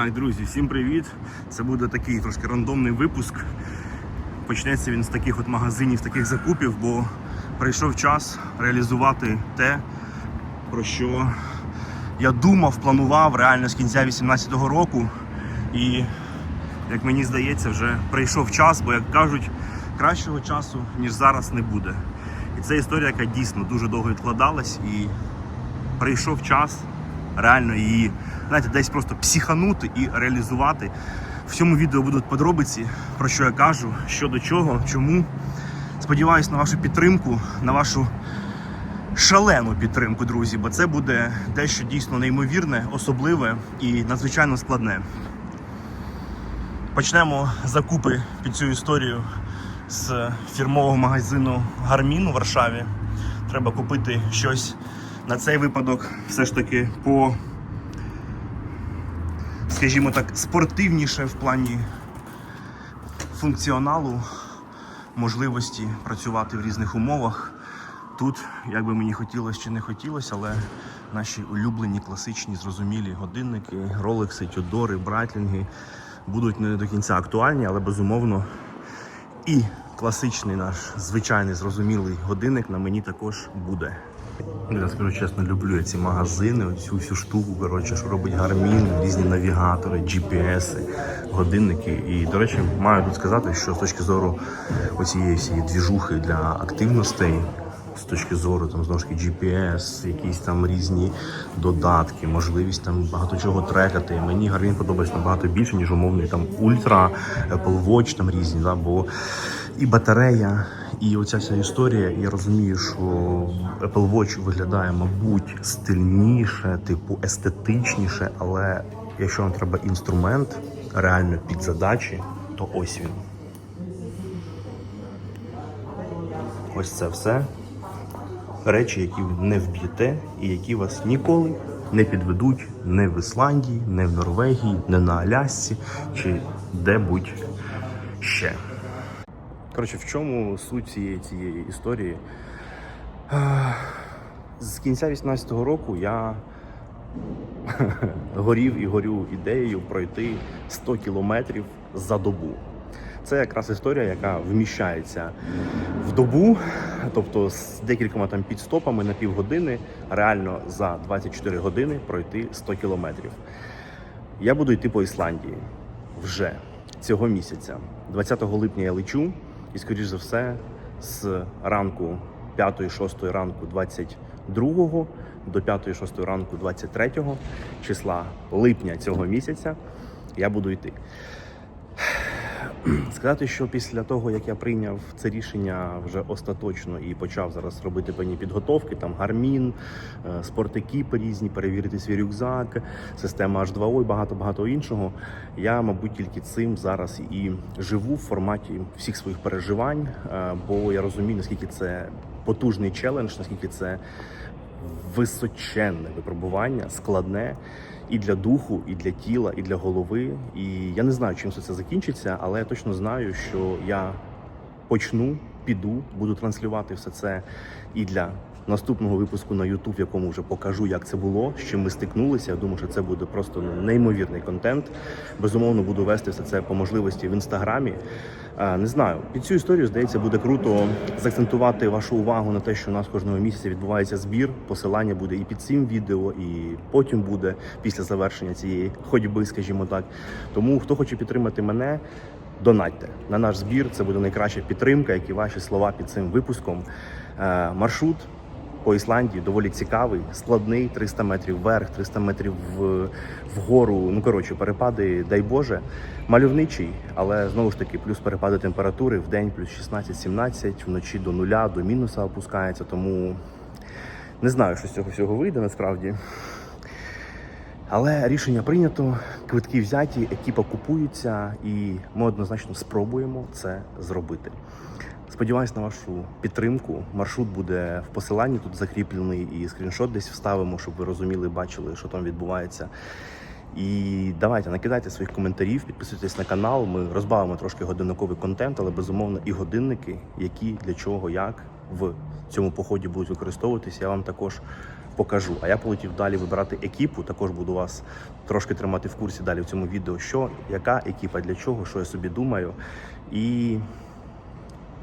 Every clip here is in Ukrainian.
Так, друзі, всім привіт! Це буде такий трошки рандомний випуск. Почнеться він з таких от магазинів, таких закупів, бо прийшов час реалізувати те, про що я думав, планував реально з кінця 2018 року. І, як мені здається, вже прийшов час, бо як кажуть, кращого часу, ніж зараз, не буде. І це історія, яка дійсно дуже довго відкладалась. І прийшов час реально її знаєте, десь просто психанути і реалізувати. В цьому відео будуть подробиці, про що я кажу, що до чого, чому. Сподіваюсь на вашу підтримку, на вашу шалену підтримку, друзі, бо це буде дещо дійсно неймовірне, особливе і надзвичайно складне. Почнемо закупи під цю історію з фірмового магазину Гармін у Варшаві. Треба купити щось на цей випадок, все ж таки по, скажімо так, спортивніше в плані функціоналу, можливості працювати в різних умовах. Тут, як би мені хотілося чи не хотілося, але наші улюблені класичні зрозумілі годинники, ролекси, тюдори, братлінги будуть не до кінця актуальні, але безумовно і класичний наш звичайний зрозумілий годинник на мені також буде. Я скажу чесно, люблю я ці магазини, цю всю штуку, коротше, що робить Garmin, різні навігатори, GPS, годинники. І, до речі, маю тут сказати, що з точки зору оцієї всієї двіжухи для активностей, з точки зору там знову ж таки GPS, якісь там різні додатки, можливість там багато чого трекати. Мені Garmin подобається набагато більше, ніж умовний там Ultra, Apple Watch там різні, да, бо і батарея, і оця вся історія. Я розумію, що Apple Watch виглядає, мабуть, стильніше, типу естетичніше, але якщо вам треба інструмент реально під задачі, то ось він. Ось це все. Речі, які ви не вб'єте і які вас ніколи не підведуть не в Ісландії, не в Норвегії, не на Алясці чи де-будь ще. Коротше, в чому суть цієї цієї історії? З кінця 18-го року я горів і горю ідеєю пройти 100 кілометрів за добу. Це якраз історія, яка вміщається в добу, тобто з декількома там підстопами на півгодини, реально за 24 години пройти 100 кілометрів. Я буду йти по Ісландії вже цього місяця. 20 липня я лечу, і, скоріш за все, з ранку 5-6 ранку 22 до 5-6 ранку 23 числа липня цього місяця я буду йти. Сказати, що після того, як я прийняв це рішення вже остаточно і почав зараз робити певні підготовки, там гармін, е, спортекіпи різні, перевірити свій рюкзак, система H2O і багато-багато іншого. Я, мабуть, тільки цим зараз і живу в форматі всіх своїх переживань, е, бо я розумію, наскільки це потужний челендж, наскільки це височенне випробування, складне і для духу, і для тіла, і для голови. І я не знаю, чим все це закінчиться, але я точно знаю, що я почну, піду, буду транслювати все це і для наступного випуску на YouTube, в якому вже покажу, як це було, з чим ми стикнулися. Я думаю, що це буде просто ну, неймовірний контент. Безумовно, буду вести все це по можливості в інстаграмі. Не знаю, під цю історію здається, буде круто заакцентувати вашу увагу на те, що у нас кожного місяця відбувається збір. Посилання буде і під цим відео, і потім буде після завершення цієї ходьби, скажімо так. Тому хто хоче підтримати мене. Донатьте на наш збір. Це буде найкраща підтримка, як і ваші слова під цим випуском. Е, маршрут по Ісландії доволі цікавий, складний 300 метрів вверх, 300 метрів вгору. Ну коротше, перепади, дай Боже, мальовничий, але знову ж таки, плюс перепади температури в день плюс 16-17, вночі до нуля, до мінуса опускається. Тому не знаю, що з цього всього вийде насправді. Але рішення прийнято, квитки взяті, екіпа купується, і ми однозначно спробуємо це зробити. Сподіваюсь на вашу підтримку. Маршрут буде в посиланні тут закріплений, і скріншот десь вставимо, щоб ви розуміли, бачили, що там відбувається. І давайте накидайте своїх коментарів, підписуйтесь на канал. Ми розбавимо трошки годинниковий контент, але безумовно і годинники, які для чого, як в цьому поході будуть використовуватися, я вам також покажу. А я полетів далі вибирати екіпу. Також буду вас трошки тримати в курсі далі в цьому відео, що яка екіпа для чого, що я собі думаю. І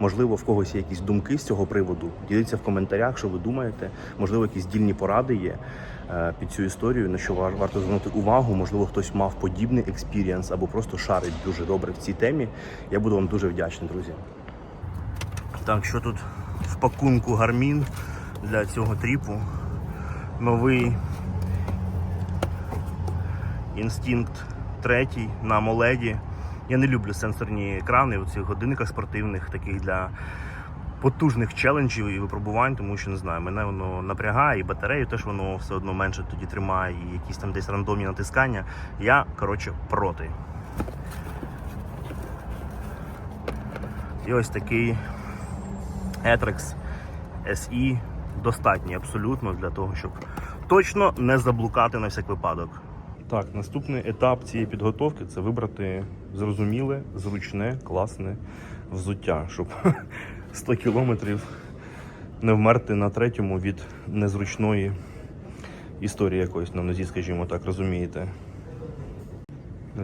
Можливо, в когось є якісь думки з цього приводу. Діліться в коментарях, що ви думаєте. Можливо, якісь дільні поради є е, під цю історію, на що варто звернути увагу. Можливо, хтось мав подібний експірієнс або просто шарить дуже добре в цій темі. Я буду вам дуже вдячний, друзі. Так, що тут в пакунку гармін для цього тріпу? Новий інстинкт третій на моледі. Я не люблю сенсорні екрани у цих годинниках спортивних, таких для потужних челенджів і випробувань, тому що не знаю, мене воно напрягає, і батарею теж воно все одно менше тоді тримає, і якісь там десь рандомні натискання. Я, коротше, проти. І ось такий Etrex SE достатній абсолютно для того, щоб точно не заблукати на всяк випадок. Так, наступний етап цієї підготовки це вибрати зрозуміле, зручне, класне взуття, щоб 100 кілометрів не вмерти на третьому від незручної історії якоїсь на нозі, скажімо так, розумієте.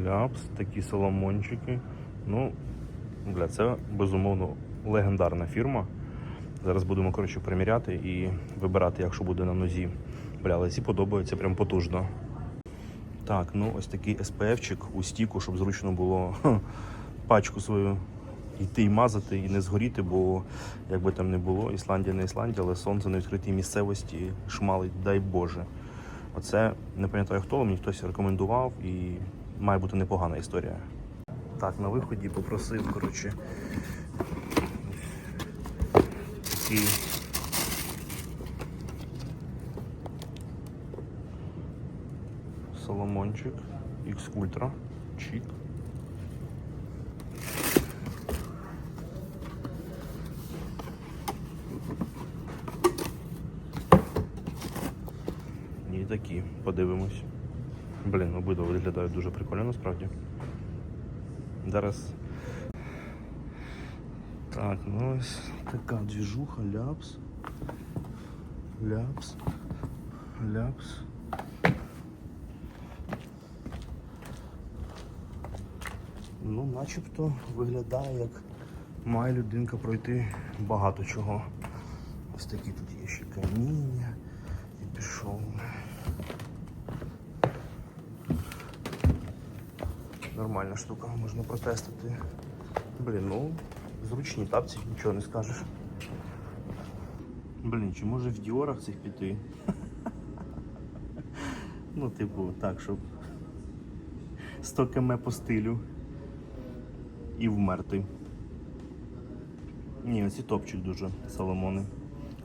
Ляпс, такі соломончики. Ну, бля, це безумовно легендарна фірма. Зараз будемо коротше приміряти і вибирати, як що буде на нозі. Бля, але ці подобаються прям потужно. Так, ну ось такий SPF-чик у стіку, щоб зручно було пачку свою йти і мазати, і не згоріти, бо як би там не було, Ісландія не Ісландія, але сонце на відкритій місцевості шмалить, дай Боже. Оце не пам'ятаю хто, мені хтось рекомендував і має бути непогана історія. Так, на виході попросив, коротше, такий Соломончик X Ultra Чик. І такі, подивимось. Блін, обидва виглядають дуже прикольно насправді. Зараз. Так, ну ось така двіжуха, ляпс. Ляпс. Ляпс. Ну, начебто виглядає, як має людинка пройти багато чого. Ось такі тут є ще каміння. І пішов. Нормальна штука, можна протестити. Блін, ну, зручні тапці, нічого не скажеш. Блін, чи може в діорах цих піти? Ну, типу, так, щоб 100 км по стилю і вмерти. Ні, оці топчик дуже соломони.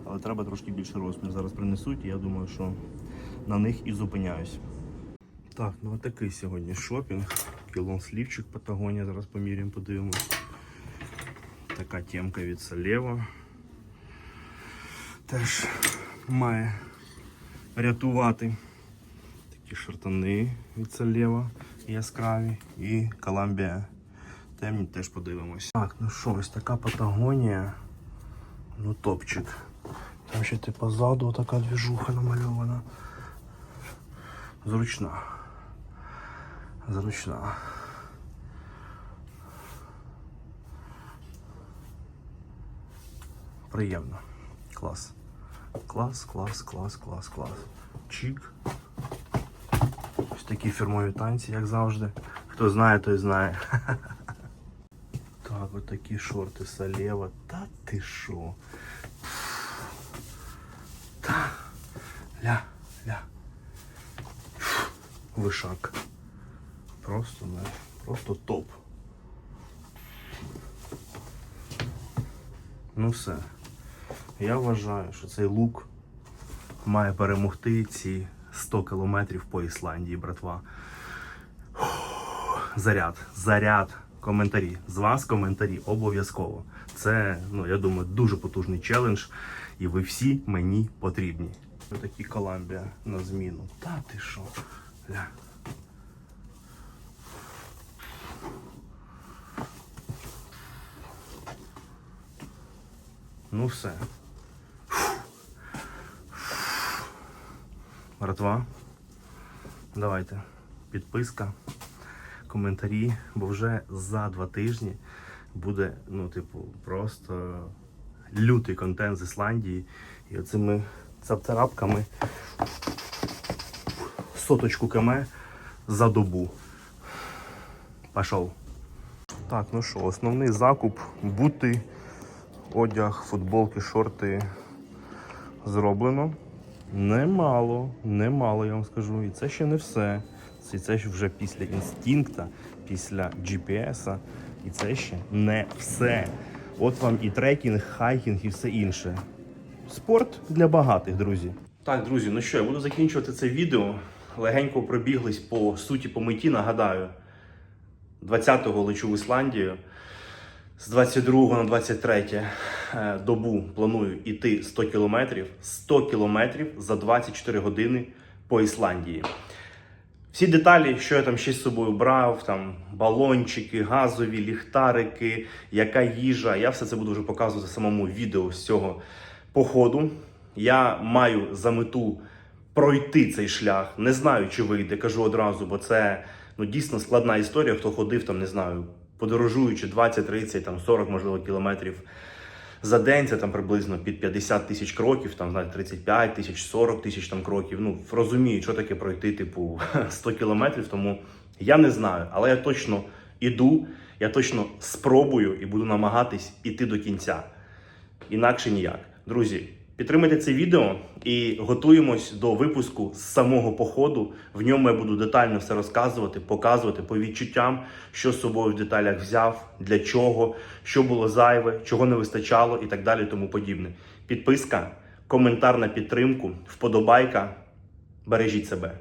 Але треба трошки більше розмір. Зараз принесуть, і я думаю, що на них і зупиняюсь. Так, ну такий сьогодні шопінг. Кілон слівчик Патагонія. Зараз поміряємо, подивимось. Така темка від Салєва. Теж має рятувати. Такі шортани від Салєва яскраві і Коламбія. Темні теж подивимось. Так, ну що, ось така Патагонія. Ну топчик. Там ще ти позаду така двіжуха намальована. Зручна. Зручна. Приємно. Клас. Клас, клас, клас, клас, клас. Чик. Ось такі фірмові танці, як завжди. Хто знає, той знає. Такі шорти Салєва. Та ти що? Та. Ля, ля. Вишак. Просто, не, просто топ. Ну все. Я вважаю, що цей лук має перемогти ці 100 кілометрів по Ісландії, братва. Заряд, заряд, коментарі. З вас коментарі обов'язково. Це, ну я думаю, дуже потужний челендж, і ви всі мені потрібні. Ось такі Коламбія на зміну. Та ти що? Ну все. Братва. Давайте. Підписка коментарі, бо вже за два тижні буде, ну, типу, просто лютий контент з Ісландії. І оцими цапцарапками соточку км за добу. Пішов. Так, ну що, основний закуп бути, одяг, футболки, шорти зроблено. Немало, немало, я вам скажу. І це ще не все. Це, це ж вже після інстинкта, після GPS. І це ще не все. От вам і трекінг, хайкінг, і все інше. Спорт для багатих, друзі. Так, друзі, ну що, я буду закінчувати це відео. Легенько пробіглись по суті по меті. Нагадаю, 20-го лечу в Ісландію. З 22 на 23 е, добу планую йти 100 кілометрів. 100 кілометрів за 24 години по Ісландії. Всі деталі, що я там ще з собою брав, там балончики, газові, ліхтарики, яка їжа, я все це буду вже показувати в самому відео з цього походу. Я маю за мету пройти цей шлях. Не знаю, чи вийде, кажу одразу, бо це ну, дійсно складна історія. Хто ходив, там не знаю, подорожуючи 20, 30, там 40, можливо, кілометрів за день, це там приблизно під 50 тисяч кроків, там знаєте, 35 тисяч, 40 тисяч там кроків. Ну розумію, що таке пройти, типу 100 кілометрів. Тому я не знаю, але я точно іду, я точно спробую і буду намагатись іти до кінця. Інакше ніяк. Друзі, підтримайте це відео і готуємось до випуску з самого походу. В ньому я буду детально все розказувати, показувати по відчуттям, що з собою в деталях взяв, для чого, що було зайве, чого не вистачало і так далі, тому подібне. Підписка, коментар на підтримку, вподобайка. Бережіть себе.